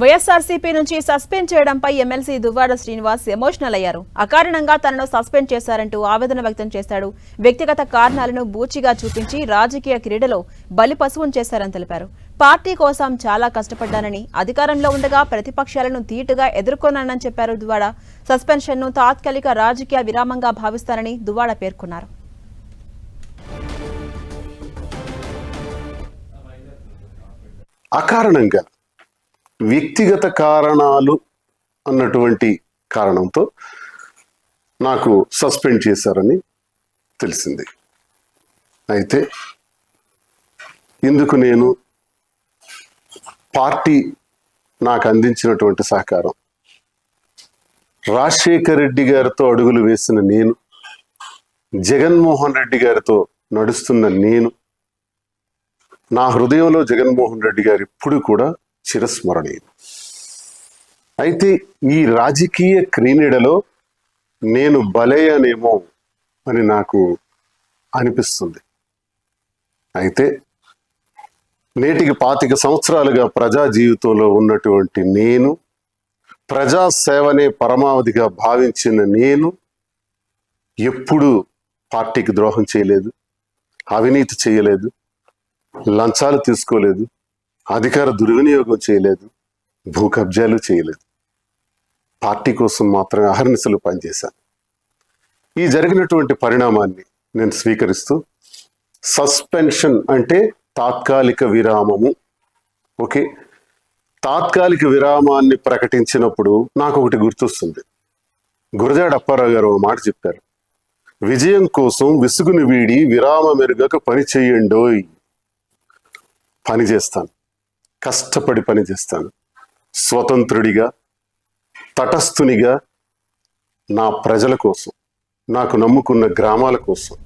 వైఎస్ఆర్సీపీ నుంచి సస్పెండ్ చేయడంపై MLC Duvvada Srinivas emotional అయ్యారు. అకారణంగా తనను సస్పెండ్ చేశారంటూ ఆవేదన వ్యక్తం చేశాడు. వ్యక్తిగత కారణాలను బూచిగా చూపించి రాజకీయ క్రీడలో బలి పశువును చేశారని తెలిపారు. పార్టీ కోసం చాలా కష్టపడ్డానని అధికారంలో ఉండగా ప్రతిపక్షాలను ధీటుగా ఎదుర్కొన్నానని చెప్పారు దువ్వాడ. సస్పెన్షన్ను తాత్కాలిక రాజకీయ విరామంగా భావిస్తానని దువ్వాడ పేర్కొన్నారు. అకారణంగా వ్యక్తిగత కారణాలు అన్నటువంటి కారణంతో నాకు సస్పెండ్ చేశారని తెలిసింది. అయితే ఇందుకు నేను పార్టీ నాకు అందించినటువంటి సహకారం రాజశేఖర్ రెడ్డి గారితో అడుగులు వేసిన నేను జగన్మోహన్ రెడ్డి గారితో నడుస్తున్న నేను నా హృదయంలో జగన్మోహన్ రెడ్డి గారు ఇప్పుడు కూడా చిరస్మరణీయం. అయితే ఈ రాజకీయ క్రీనీడలో నేను బలయ్యానేమో అని నాకు అనిపిస్తుంది. అయితే నేటికి పాతిక సంవత్సరాలుగా ప్రజా జీవితంలో ఉన్నటువంటి నేను ప్రజా సేవనే పరమావధిగా భావించిన నేను ఎప్పుడూ పార్టీకి ద్రోహం చేయలేదు అవినీతి చేయలేదు లంచాలు తీసుకోలేదు అధికార దుర్వినియోగం చేయలేదు భూ కబ్జాలు చేయలేదు. పార్టీ కోసం మాత్రమే అహర్నిశలు పనిచేశాను. ఈ జరిగినటువంటి పరిణామాన్ని నేను స్వీకరిస్తూ సస్పెన్షన్ అంటే తాత్కాలిక విరామము. ఓకే? తాత్కాలిక విరామాన్ని ప్రకటించినప్పుడు నాకు ఒకటి గుర్తొస్తుంది. గురజాడ అప్పారావు గారు ఒక మాట చెప్పారు. విజయం కోసం విసుగుని వీడి విరామ మెరుగక పని చేయండోయ్ పని చేస్తాను. కష్టపడి పనిచేస్తాను. స్వతంత్రుడిగా తటస్థునిగా నా ప్రజల కోసం నాకు నమ్ముకున్న గ్రామాల కోసం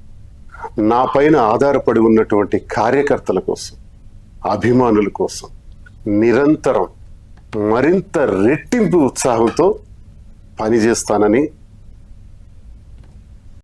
నా పైన ఆధారపడి ఉన్నటువంటి కార్యకర్తల కోసం అభిమానుల కోసం నిరంతరం మరింత రెట్టింపు ఉత్సాహంతో పనిచేస్తానని